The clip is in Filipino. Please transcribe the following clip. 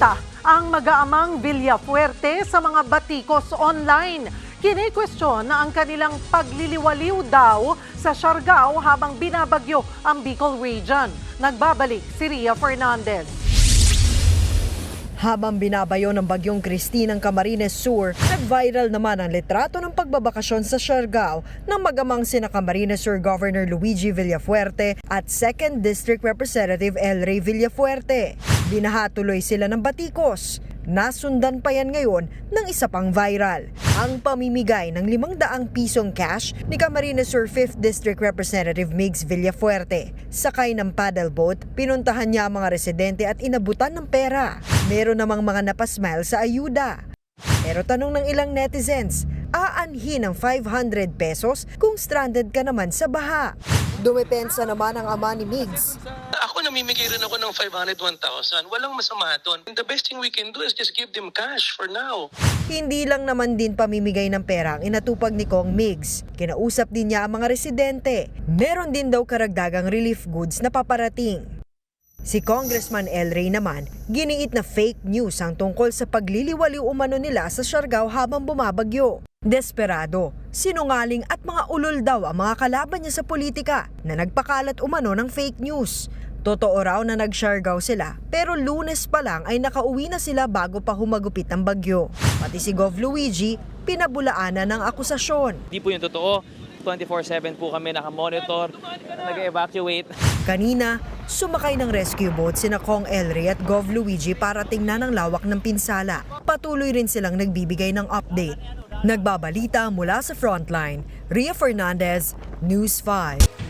Nagbenta ang mag-aamang Villafuerte sa mga batikos online. Kini-question na ang kanilang pagliliwaliw daw sa Siargao habang binabagyo ang Bicol region. Nagbabalik si Ria Fernandez. Habang binabayo ng bagyong Christine ang Camarines Sur, nag-viral naman ang litrato ng pagbabakasyon sa Siargao ng magamang sina Camarines Sur Governor Luigi Villafuerte at 2nd District Representative El Rey Villafuerte. Binahatuloy sila ng batikos. Nasundan pa yan ngayon ng isa pang viral. Ang pamimigay ng 500 pisong cash ni Camarines Sur 5th District Representative Migs Villafuerte. Sakay ng paddleboat, pinuntahan niya ang mga residente at inabutan ng pera. Meron namang mga napasmile sa ayuda. Pero tanong ng ilang netizens, aanhin ng 500 pesos kung stranded ka naman sa baha. Dumepensa naman ang ama ni Migs. Namimigay rin ako ng 500, 1,000. Walang masama doon. The best thing we can do is just give them cash for now. Hindi lang naman din pamimigay ng pera ang inatupag ni Kong Migs. Kinausap din niya ang mga residente. Meron din daw karagdagang relief goods na paparating. Si Congressman El Rey naman, giniit na fake news ang tungkol sa pagliliwaliw umano nila sa Siargao habang bumabagyo. Desperado, sinungaling at mga ulol daw ang mga kalaban niya sa politika na nagpakalat umano ng fake news. Totoo raw na nag-Siargao sila pero lunes pa lang ay nakauwi na sila bago pa humagupit ang bagyo. Pati si Gov Luigi, pinabulaanan ng akusasyon. Hindi po yung totoo. 24-7 po kami nakamonitor, nag-evacuate. Kanina, sumakay ng rescue boat sina Kong Elry at Gov Luigi para tingnan ang lawak ng pinsala. Patuloy rin silang nagbibigay ng update. Nagbabalita mula sa frontline, Ria Fernandez, News 5.